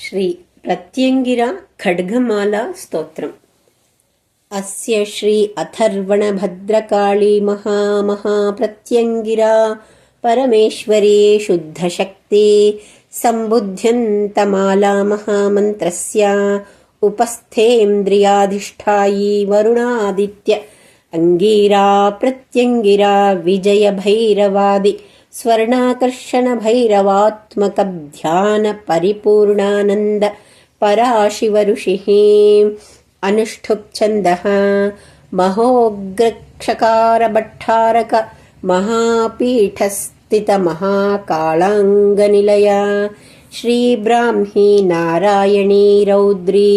श्री प्रत्यङ्गिरा खड्गमाला स्तोत्रम्। अस्य श्री अथर्वणभद्रकाळी महामहाप्रत्यङ्गिरा परमेश्वरी शुद्धशक्ति सम्बुध्यन्तमाला महामन्त्रस्य उपस्थेन्द्रियाधिष्ठायी वरुणादित्य अङ्गिरा प्रत्यङ्गिरा विजयभैरवादि। स्वर्णाकर्षणभैरवात्मकध्यानपरिपूर्णानन्द पराशिवऋषिः अनुष्ठुप्छन्दः महोग्रक्षकारभट्टारक महापीठस्थितमहाकालाङ्गनिलया श्रीब्राह्मी नारायणी रौद्री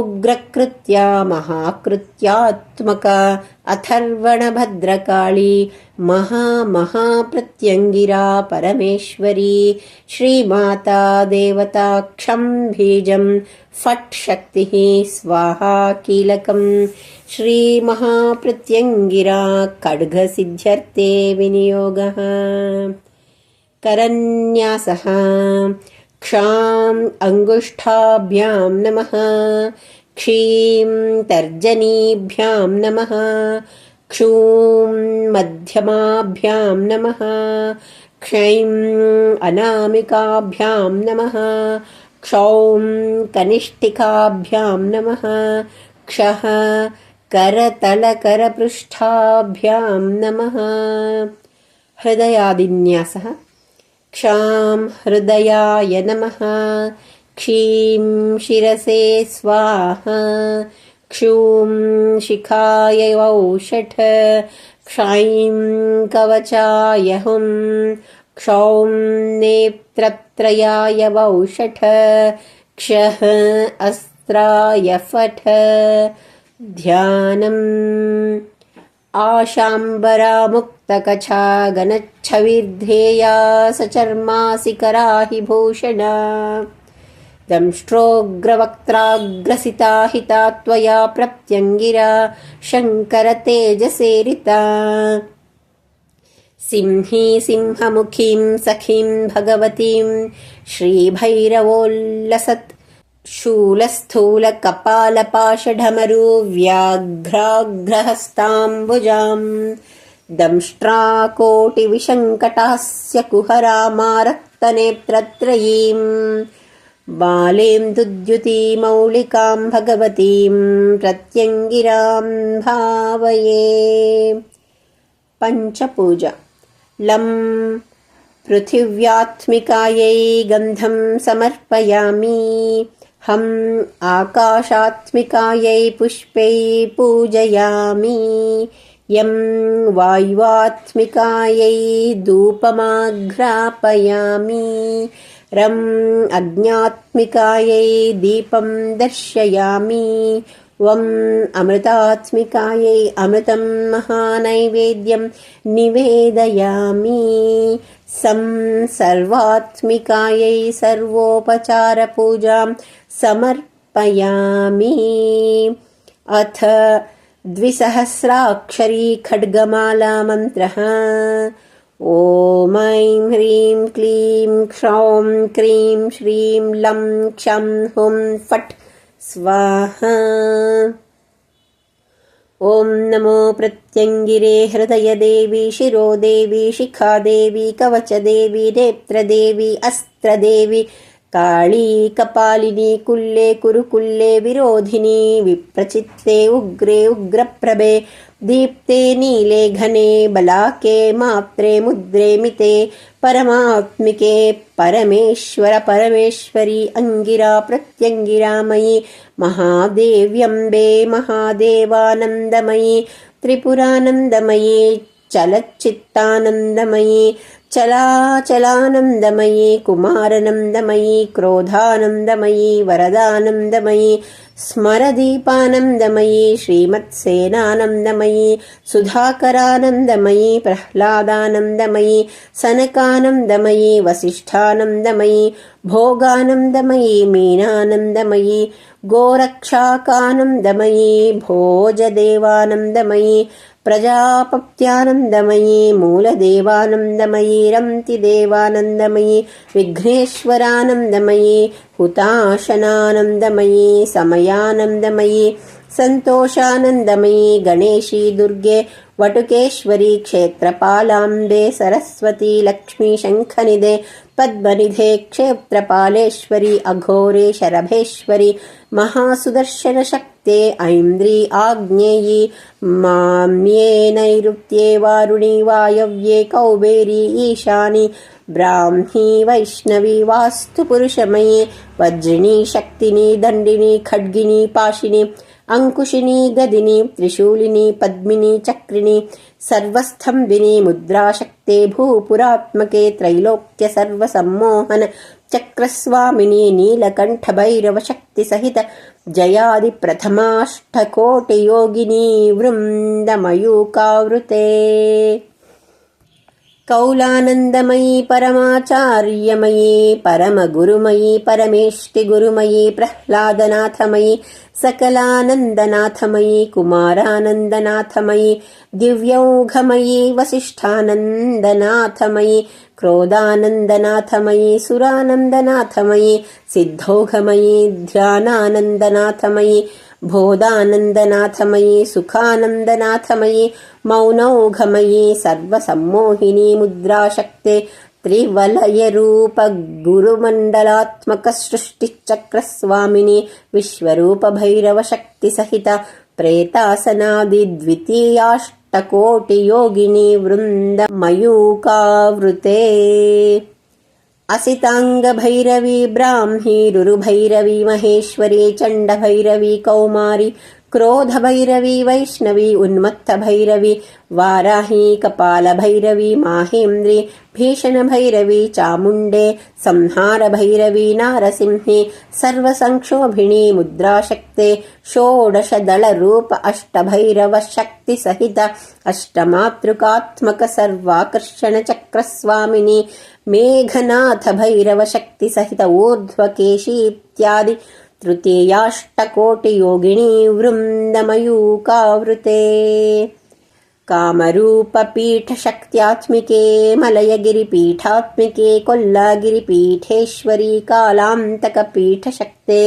उग्रकृत्या महाकृत्यात्मका अथर्वणभद्रकाळी महामहाप्रत्यङ्गिरा परमेश्वरी, श्रीमाता देवताक्षं बीजं फट् शक्तिः स्वाहा कीलकम्। श्रीमहाप्रत्यङ्गिरा खड्गसिद्ध्यर्थे विनियोगः। करन्यासः, क्षाम् अङ्गुष्ठाभ्यां नमः। क्षीं तर्जनीभ्यां नमः, क्षूं मध्यमाभ्यां नमः, क्षैं अनामिकाभ्यां नमः, क्षौं कनिष्ठिकाभ्यां नमः, क्षः करतलकरपृष्ठाभ्यां नमः। हृदयादिन्यासः। क्षां हृदयाय नमः। क्षीं शिरसे स्वाहा क्षूं शिखाय वौषठ क्षैं कवचाय हुं क्षौं नेत्रत्रयाय वौषठ क्षः अस्त्राय फठ ध्यानम् आशाम्बरामुक्तकछा गनच्छविर्धेया सचर्मासिकरा हि भूषणा दंष्ट्रोग्रवक्त्राग्रसिता हिता त्वया प्रत्यङ्गिरा शङ्करतेजसेरिता सिंही सिंहमुखीं सखीं भगवतीं श्रीभैरवोल्लसत् शूलस्थूलकपालपाशढमरु व्याघ्राघ्रहस्ताम्बुजाम् दंष्ट्राकोटिविशङ्कटास्य कुहरामारक्तनेत्रत्रयीम् बालेन्दुद्युतिमौलिकां भगवतीं प्रत्यङ्गिरां भावये। पञ्चपूजा। लं पृथिव्यात्मिकायै गन्धं समर्पयामि। हम् आकाशात्मिकायै पुष्पै पूजयामि। यं वायुवात्मिकायै धूपमाघ्रापयामि रम् अग्न्यात्मिकायै दीपं दर्शयामि। वम् अमृतात्मिकायै अमृतं महानैवेद्यं निवेदयामि। सं सर्वात्मिकायै सर्वोपचारपूजां समर्पयामि। अथ द्विसहस्राक्षरी खड्गमाला मन्त्रः ॐ ऐं ह्रीं क्लीं क्षौं क्रीं श्रीं लं क्षं हुं फट् स्वाहा ॐ नमो प्रत्यङ्गिरे हृदयदेवी शिरोदेवी शिखादेवी कवचदेवी नेत्रदेवी अस्त्रदेवी काळी कपालिनी कुल्ले कुरुकुल्ले विरोधिनी विप्रचित्ते उग्रे उग्रप्रभे दीप्ते नीले घने बलाके मात्रे मुद्रे मिते परमात्मिके परमेश्वर परमेश्वरी अङ्गिरा प्रत्यङ्गिरामयी महादेव्यम्बे महादेवानंदमयी त्रिपुरानन्दमयी चलच्चित्तानन्दमयी चलाचलानन्दमयी कुमारनन्दमयी क्रोधानन्दमयी वरदानन्दमयी स्मरदीपानन्दमयी श्रीमत्सेनानन्दमयी सुधाकरानन्दमयी प्रह्लादानन्दमयी सनकानन्दमयी वसिष्ठानन्दमयी भोगानन्दमयी मीनानन्दमयी गोरक्षाकानन्दमयी भोजदेवानन्दमयी प्रजापत्यानन्दमयी मूलदेवानन्दमयी रन्तिदेवानन्दमयी विघ्नेश्वरानन्दमयी हुताशनानन्दमयी समयानन्दमयी सन्तोषानन्दमयी गणेशी दुर्गे वटुकेश्वरी क्षेत्रपालाम्बे सरस्वती लक्ष्मी शङ्खनिधे पद्मनिधे क्षेत्रपालेश्वरी अघोरे शरभेश्वरी महासुदर्शनशक्ते ते ऐन्द्री आज्ञेयी माम्ये नैऋत्ये वारुणी वायव्ये कौबेरी ईशानि ब्राह्मी वैष्णवी वास्तु पुरुषमये वज्रिणी शक्तिनी दण्डिनी खड्गिनी पाशिनी अङ्कुशिनी गदिनी त्रिशूलिनी पद्मिनी चक्रिणी सर्वस्थम्भिनी मुद्राशक्ते भूपुरात्मके त्रैलोक्य सर्वसम्मोहन चक्रस्वामिनी नीलकण्ठभैरवशक्तिसहित जयादिप्रथमाष्टकोटियोगिनी वृन्दमयूकावृते। कौलानन्दमयी परमाचार्यमयी परमगुरुमयी परमेष्टिगुरुमयी प्रह्लादनाथमयी सकलानन्दनाथमयी कुमारानन्दनाथमयी दिव्यौघमयी वसिष्ठानन्दनाथमयी क्रोधानन्दनाथमयी सुरानन्दनाथमयी सिद्धौघमयी ध्यानानन्दनाथमयी बोधानन्दनाथमयी सुखानन्दनाथमयी मौनौघमयी सर्वसम्मोहिनी मुद्राशक्ते त्रिवलयरूप गुरुमण्डलात्मक सृष्टिचक्रस्वामिनि विश्वरूपभैरवशक्तिसहित प्रेतासनादिद्वितीयाष्टकोटियोगिनी वृन्दमयूकावृते असिताङ्गभैरवी ब्राह्मी रुरुभैरवी महेश्वरी चण्डभैरवी कौमारी क्रोधभैरवी वैष्णवी उन्मत्तभैरवी वाराही कपालभैरवी माहेन्द्री भीषणभैरवी चामुण्डे संहारभैरवी नारसिंही सर्वसंक्षोभिणी मुद्राशक्ते षोडशदलरूप अष्टभैरवशक्तिसहित अष्टमातृकात्मक सर्वाकर्षणचक्रस्वामिनी मेघनाथभैरवशक्तिसहित ऊर्ध्वकेशी इत्यादि तृतीयाष्टकोटियोगिनी वृन्दमयूकावृते कामरूपपीठशक्त्यात्मिके मलयगिरिपीठात्मिके कोल्लागिरिपीठेश्वरी कालान्तकपीठशक्ते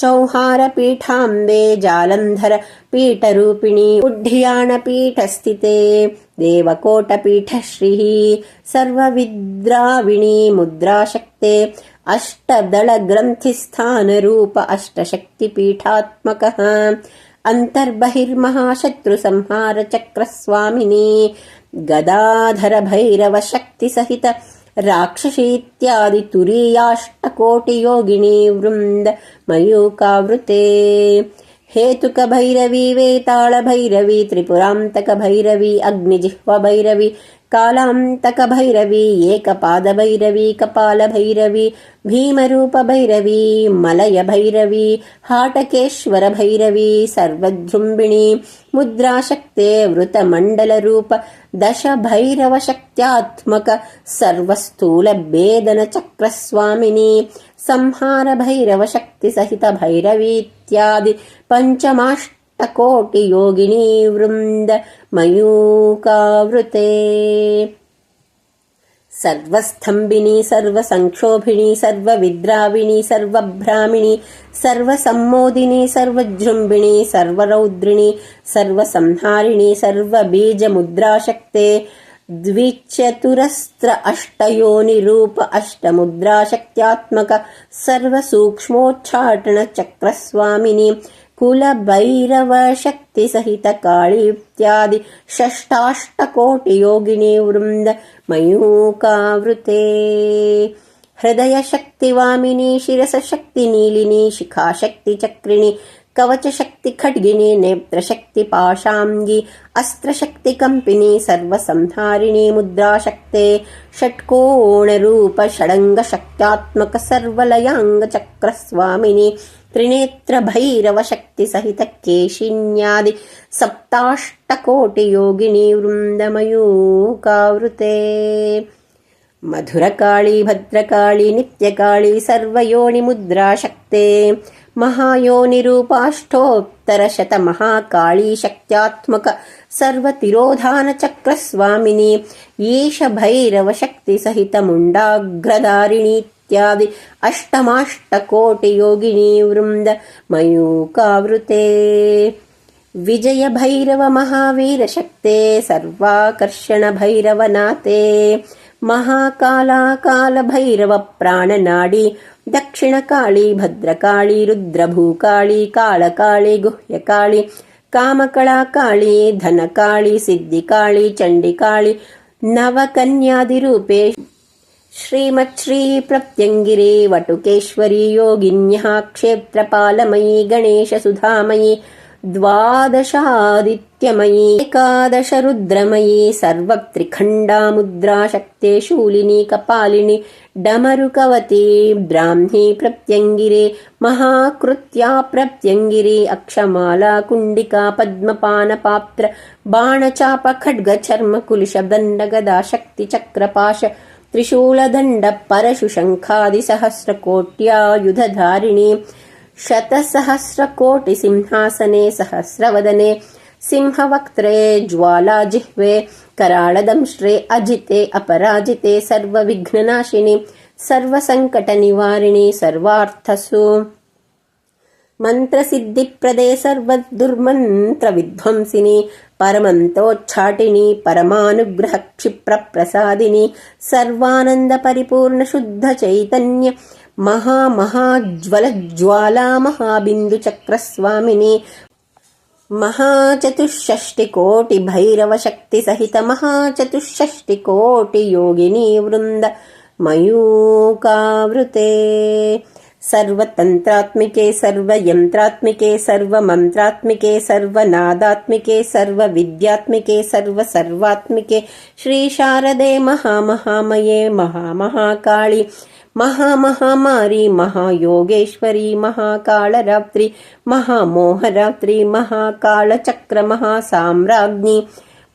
चौहारपीठाम्बे जालन्धर पीठरूपिणी उड्ढियाणपीठस्थिते देवकोटपीठश्रीः सर्वविद्राविणी मुद्राशक्ते अष्टदलग्रन्थिस्थानरूप अष्टशक्तिपीठात्मकः अन्तर्बहिर्महाशत्रुसंहारचक्रस्वामिनी गदाधरभैरवशक्तिसहित राक्षसीत्यादि तुरीयाष्टकोटियोगिनी वृन्द मयूकावृते हेतुकभैरवी भैरवी त्रिपुरान्तकभैरवी अग्निजिह्वभैरवी कालान्तकभैरवी एकपादभैरवी कपालभैरवी भीमरूपभैरवी मलयभैरवी हाटकेश्वरभैरवी सर्वजृम्बिणी मुद्राशक्ते वृतमण्डलरूप दशभैरवशक्त्यात्मक सर्वस्थूलभेदनचक्रस्वामिनी संहारभैरवशक्तिसहितभैरवीत्यादि पञ्चमाष्ट కోటియోగిని వృంద మయూకావృతే. సర్వస్తంభిని సర్వసంక్షోభిణి సర్వవిద్రావిణి సర్వభ్రామిణి సర్వసమ్మోదిని సర్వజృంభిణి సర్వరౌద్రిణి సర్వసంహారిణి సర్వబీజముద్రాశక్తే. ద్విచతురస్ర అష్టయోనిరూప అష్టముద్రాశక్త్యాత్మక సర్వసూక్ష్మోచ్చాటన చక్రస్వామిని कुलभैरवशक्तिसहितकाळीत्यादि षष्टाष्टकोटियोगिनी वृन्द मयूकावृते हृदयशक्तिवामिनी शिरसशक्तिनीलिनी शिखाशक्तिचक्रिणी कवचशक्तिखड्गिनी नेत्रशक्तिपाशाङ्गी अस्त्रशक्तिकम्पिनी सर्वसंहारिणी मुद्राशक्ते षट्कोणरूप षडङ्गशक्त्यात्मक सर्वलयाङ्गचक्रस्वामिनी त्रिनेत्रभैरवशक्तिसहितकेशिन्यादि सप्ताष्टकोटियोगिनी वृन्दमयूकावृते मधुरकाळी भद्रकाळी नित्यकाळी सर्वयोनिमुद्राशक्ते महायोनिरूपाष्टोत्तरशतमहाकाळी शक्त्यात्मक सर्वतिरोधानचक्रस्वामिनी एष ಇತ್ಯಾದಿ. ಅಷ್ಟಮಾಷ್ಟಕೋಟಿ ಅಷ್ಟಮಾಷ್ಟಕೋಟಿಯೋಗಿನಿ ವೃಂದ ಮಯೂಕಾವೃತೆ. ವಿಜಯ ಭೈರವ ಮಹಾವೀರ ಶಕ್ತೆ, ಸರ್ವಾಕರ್ಷಣ ಭೈರವನಾಥೆ ಮಹಾಕಾಲ ಕಾಲ ಭೈರವ ಪ್ರಾಣ ನಾಡಿ. ದಕ್ಷಿಣ ಕಾಳಿ ಭದ್ರಕಾಳಿ ರುದ್ರಭೂಕಾಳಿ ಕಾಳಕಾಳಿ ಗುಹ್ಯಕಾಳಿ ಕಾಮಕಳ ಕಾಳಿ ಧನಕಾಳಿ ಸಿದ್ಧಿಕಾಳಿ ಚಂಡಿಕಾಳಿ ನವಕನ್ಯಾದಿರೂಪೇ श्रीमच्छ्री प्रत्यङ्गिरे वटुकेश्वरी योगिन्यः क्षेत्रपालमयी गणेशसुधामयी द्वादशादित्यमयी एकादश रुद्रमयी सर्वत्रिखण्डा मुद्रा शक्ते शूलिनी कपालिनी डमरुकवती ब्राह्मी प्रत्यङ्गिरे महाकृत्या प्रत्यङ्गिरे अक्षमाला कुण्डिका पद्मपानपात्र बाणचाप खड्गचर्म कुलिशदण्डगदा शक्तिचक्रपाश त्रिशूलदण्ड परशुशङ्खादिसहस्रकोट्यायुधधारिणी शतसहस्रकोटिसिंहासने सहस्रवदने सिंहवक्त्रे ज्वालाजिह्वे कराळदंष्ट्रे अजिते अपराजिते सर्वविघ्ननाशिनि सर्वसङ्कटनिवारिणि सर्वार्थसु मन्त्रसिद्धिप्रदे सर्वदुर्मन्त्रविध्वंसिनि పరమంతోచ్ఛాటిని పరమానుగ్రహ క్షిప్ర ప్రసాదిని సర్వానంద పరిపూర్ణ శుద్ధ చైతన్య మహామహాజ్వల జ్వాలా మహాబిందు చక్రస్వామిని మహాచతుషష్టికోటి భైరవ శక్తి సహిత మహాచతుషష్టి కోటి యోగిని వృంద మయూకావృతే सर्वतन्त्रात्मिके सर्वयन्त्रात्मिके सर्वमन्त्रात्मिके सर्वनादात्मिके सर्वविद्यात्मिके सर्वसर्वात्मिके श्रीशारदे महामहामये महामहाकाळि महामहामारी महायोगेश्वरी महाकाळरात्रि महामोहरात्रि महाकालचक्र महासाम्राज्ञी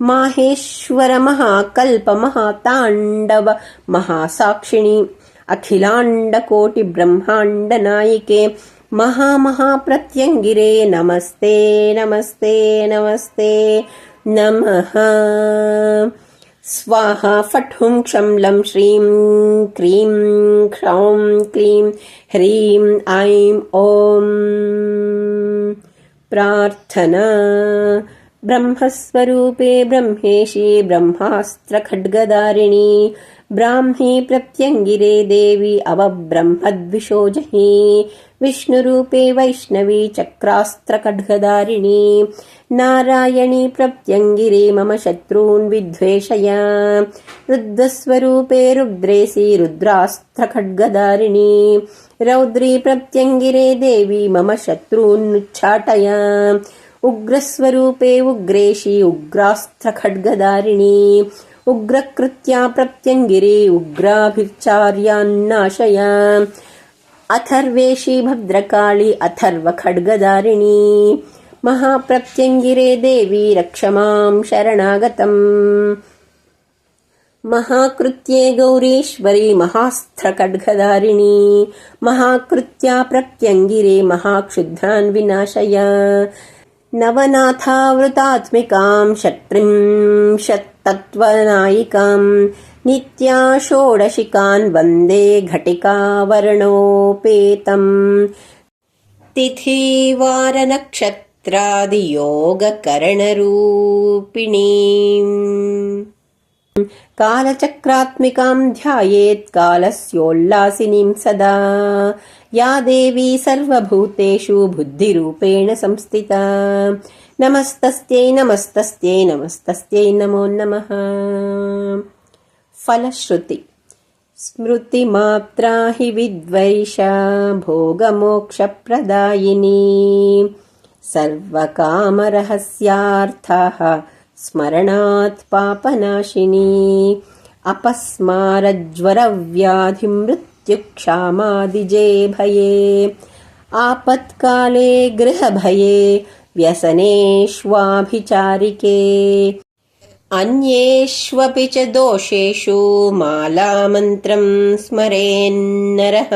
माहेश्वर महाकल्प महाताण्डव महासाक्षिणी अखिलाण्डकोटिब्रह्माण्डनायिके महामहाप्रत्यङ्गिरे नमस्ते नमस्ते नमस्ते, नमः। स्वाहा फट् हुं क्षं लं श्रीं क्रीं ह्रौं क्लीं ह्रीं ऐं ॐ। प्रार्थना। ब्रह्मस्वरूपे ब्रह्मेशी ब्रह्मास्त्रखड्गदारिणी ब्राह्मी प्रत्यङ्गिरे देवी अवब्रह्मद्विषोजही विष्णुरूपे वैष्णवी चक्रास्त्रखड्गदारिणी नारायणी प्रत्यङ्गिरे मम शत्रून् विद्वेषय रुद्रस्वरूपे रुद्रेसि रुद्रास्त्रखड्गदारिणी रौद्री प्रत्यङ्गिरे देवी मम शत्रून्नुच्चाटय उग्रस्वरूपे उग्रेशी उग्रास्त्रखड्गदारिणी उग्रकृत्या प्रत्यङ्गिरे उग्राभिचार्यान्नाशय अथर्वेशी भद्रकाळी अथर्वखड्गदारिणी। महाप्रत्यङ्गिरे देवी शरणागतम्। महाकृत्ये गौरीश्वरी महास्त्रखड्गधारिणी महाकृत्या प्रत्यङ्गिरे महाक्षुद्रान् विनाशय नवनाथावृतात्मिकां षट्त्रिंशत्तत्त्वनायिकाम् नित्या षोडशिकान् वन्दे घटिकावर्णोपेतम् तिथिवारनक्षत्रादियोगकरणरूपिणीम् कालचक्रात्मिकां ध्यायेत् कालस्योल्लासिनीं सदा या देवी सर्वभूतेषु बुद्धिरूपेण संस्थिता। नमस्तस्यै नमस्तस्यै नमस्तस्यै नमो नमः। फलश्रुति। स्मृतिमात्रा हि विद्वैषा भोगमोक्षप्रदायिनी। सर्वकामरहस्यार्थः स्मरणात् पापनाशिनी अपस्मारज्वरव्याधिमृत्युक्षामादिजे भये। आपत्काले गृहभये व्यसनेष्वाभिचारिके अन्येष्वपि च दोषेषु मालामन्त्रं स्मरेन्नरः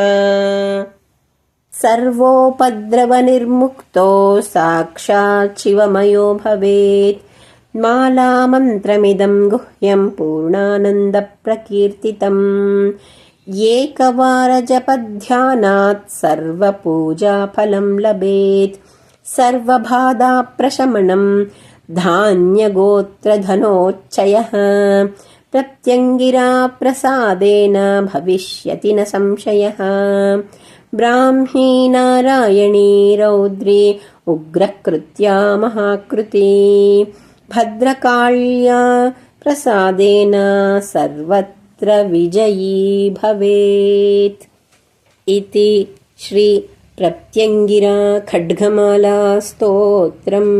सर्वोपद्रवनिर्मुक्तो साक्षात् शिवमयो भवेत्। मालामन्त्रमिदं गुह्यं पूर्णानन्दप्रकीर्तितम् एकवारजपध्यानात् सर्वपूजाफलं लभेत् सर्वबाधाप्रशमनं धान्यगोत्रधनोच्चयः प्रत्यङ्गिरा प्रसादेन भविष्यति न संशयः ब्राह्मी नारायणी रौद्री उग्रकृत्या महाकृती भद्रकाल्या प्रसादेन सर्वत्र तत्र विजयी भवेत्। इति श्री प्रत्यङ्गिरा खड्गमाला स्तोत्रम्